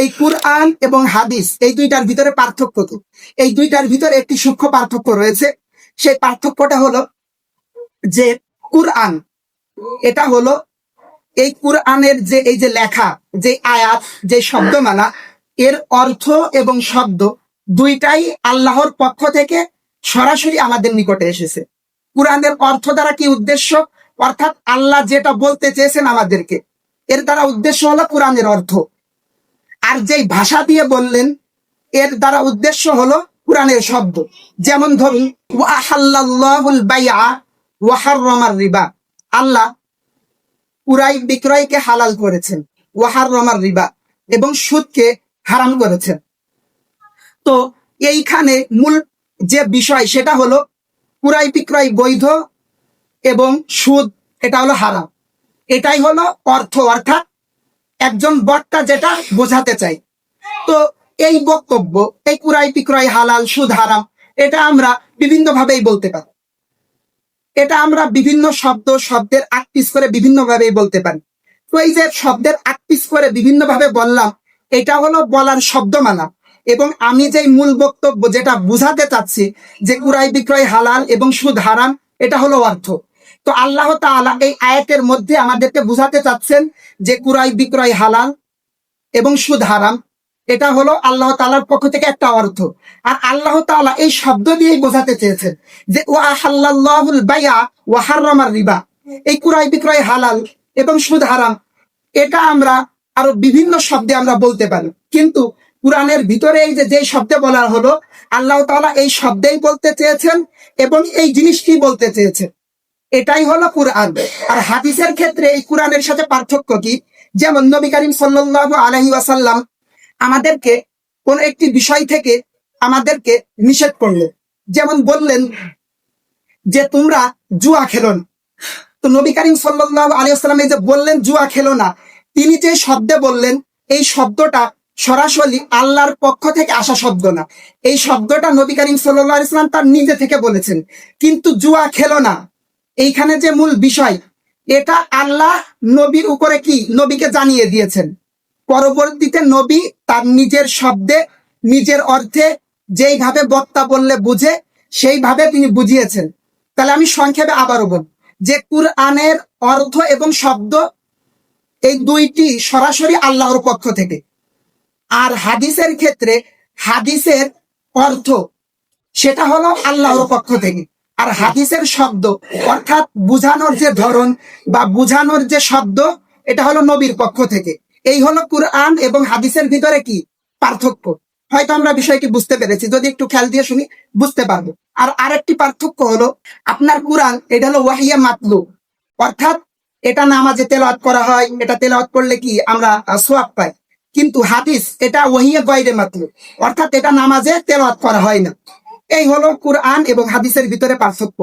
এই কুরআন এবং হাদিস, এই দুইটার ভিতরে পার্থক্য কি? এই দুইটার ভিতরে একটি সূক্ষ্ম পার্থক্য রয়েছে। সেই পার্থক্যটা হলো যে কুরআন, এটা হলো এই কুরআনের যে, এই যে লেখা, যে আয়াত, যে শব্দমালা, এর অর্থ এবং শব্দ দুইটাই আল্লাহর পক্ষ থেকে সরাসরি আমাদের নিকটে এসেছে। কুরআনের অর্থ দ্বারা কি উদ্দেশ্য? অর্থাৎ আল্লাহ যেটা বলতে চেয়েছেন আমাদেরকে, এর দ্বারা উদ্দেশ্য হলো কোরআনের অর্থ। আর যেই ভাষা দিয়ে বললেন, এর দ্বারা উদ্দেশ্য হলো কোরআনের শব্দ। যেমন ধরুন ওয়াহাল্লাহুল বাইআ ওয়া হাররামার রিবা। আল্লাহ কুরাই বিক্রয়কে হালাল করেছেন ওয়াহার রমার রিবা, এবং সুদকে হারাম করেছেন। তো এইখানে মূল যে বিষয়, সেটা হলো কুরাই বিক্রয় বৈধ এবং সুদ, এটা হলো হারাম। এটাই হলো অর্থ, অর্থাৎ একজন বক্তা যেটা বোঝাতে চাই। তো এই বক্তব্য, এই কুরাই বিক্রয় হালাল, সুদ হারাম, এটা আমরা বিভিন্ন ভাবেই বলতে পারি। এটা আমরা বিভিন্ন শব্দ, শব্দের আকপিস করে বিভিন্ন ভাবেই বলতে পারি। তো এই যে শব্দের আকপিস করে বিভিন্ন ভাবে বললাম, এটা হলো বলার শব্দমালা। এবং আমি যে মূল বক্তব্য যেটা বুঝাতে চাচ্ছি যে কুরাই বিক্রয় হালাল এবং সুদ হারাম, এটা হলো অর্থ। তো আল্লাহ তাআলা এই আয়াতের মধ্যে আমাদেরকে বুঝাতে চাচ্ছেন যে কুরাই বিক্রয় হালাল এবং সুদ হারাম। এটা হলো আল্লাহ তাআলার পক্ষ থেকে একটা অর্থ। আর আল্লাহ তাআলা এই শব্দ দিয়েই বোঝাতে চেয়েছেন যে, ওয়া হাল্লাল্লাহুল বাইআ ওয়া হাররামার রিবা। এই কুরাই বিক্রয় হালাল এবং সুদ হারাম, এটা আমরা আরও বিভিন্ন শব্দে আমরা বলতে পারি। কিন্তু কোরআনের ভিতরে এই যে শব্দে বলা হলো, আল্লাহ তাআলা এই শব্দেই বলতে চেয়েছেন এবং এই জিনিসটি বলতে চেয়েছেন। এটাই হলো কোরআন। আর হাদিসের ক্ষেত্রে এই কোরআনের সাথে পার্থক্য কি? যেমন নবী করিম সাল্লাল্লাহু আলাইহি ওয়াসাল্লাম আমাদেরকে কোন একটি বিষয় থেকে আমাদেরকে নিষেধ করলেন। যেমন বললেন যে, তোমরা জুয়া খেলো না। তো নবী করিম সাল্লাল্লাহু আলাইহি ওয়াসাল্লাম এই যে বললেন, জুয়া খেলো না। তিনি যে শব্দে বললেন, এই শব্দটা সরাসরি আল্লাহর পক্ষ থেকে আসা শব্দ না। এই শব্দটা নবী করিম সাল্লাল্লাহু আলাইহি ওয়াসাল্লাম তার নিজে থেকে বলেছেন, কিন্তু জুয়া খেলো না। এইখানে যে মূল বিষয়, এটা আল্লাহ নবীর উপরে কি? নবীকে জানিয়ে দিয়েছেন। পরবর্তীতে নবী তার নিজের শব্দে, নিজের অর্থে যেইভাবে বক্তা বললে বুঝে, সেইভাবে তিনি বুঝিয়েছেন। তাহলে আমি সংক্ষেপে আবারও বল যে কুরআনের অর্থ এবং শব্দ এই দুইটি সরাসরি আল্লাহর পক্ষ থেকে। আর হাদিসের ক্ষেত্রে হাদিসের অর্থ, সেটা হলো আল্লাহর পক্ষ থেকে। আর হাদিসের শব্দ, অর্থাৎ বুঝানোর যে ধরন বা বুঝানোর যে শব্দ, এটা হলো নবীর পক্ষ থেকে। এই হলো কুরআন এবং হাদিসের ভিতরে কি পার্থক্য? হয়তো আমরা বিষয়টি বুঝতে পেরেছি, যদি একটু খেয়াল দিয়ে শুনি, বুঝতে পারব। আর আরেকটি পার্থক্য হলো, আপনার কুরআন, এটা হলো ওয়াহিয়া মাতলু। অর্থাৎ এটা নামাজে তেলাওয়াত করা হয়, এটা তেলাওয়াত করলে কি আমরা সোয়াব পাই। কিন্তু হাদিস, এটা ওহিয়া গয়রে মাতলু। অর্থাৎ এটা নামাজে তেলাওয়াত করা হয় না। এই হলো কুরআন এবং হাদিসের ভিতরে পার্থক্য।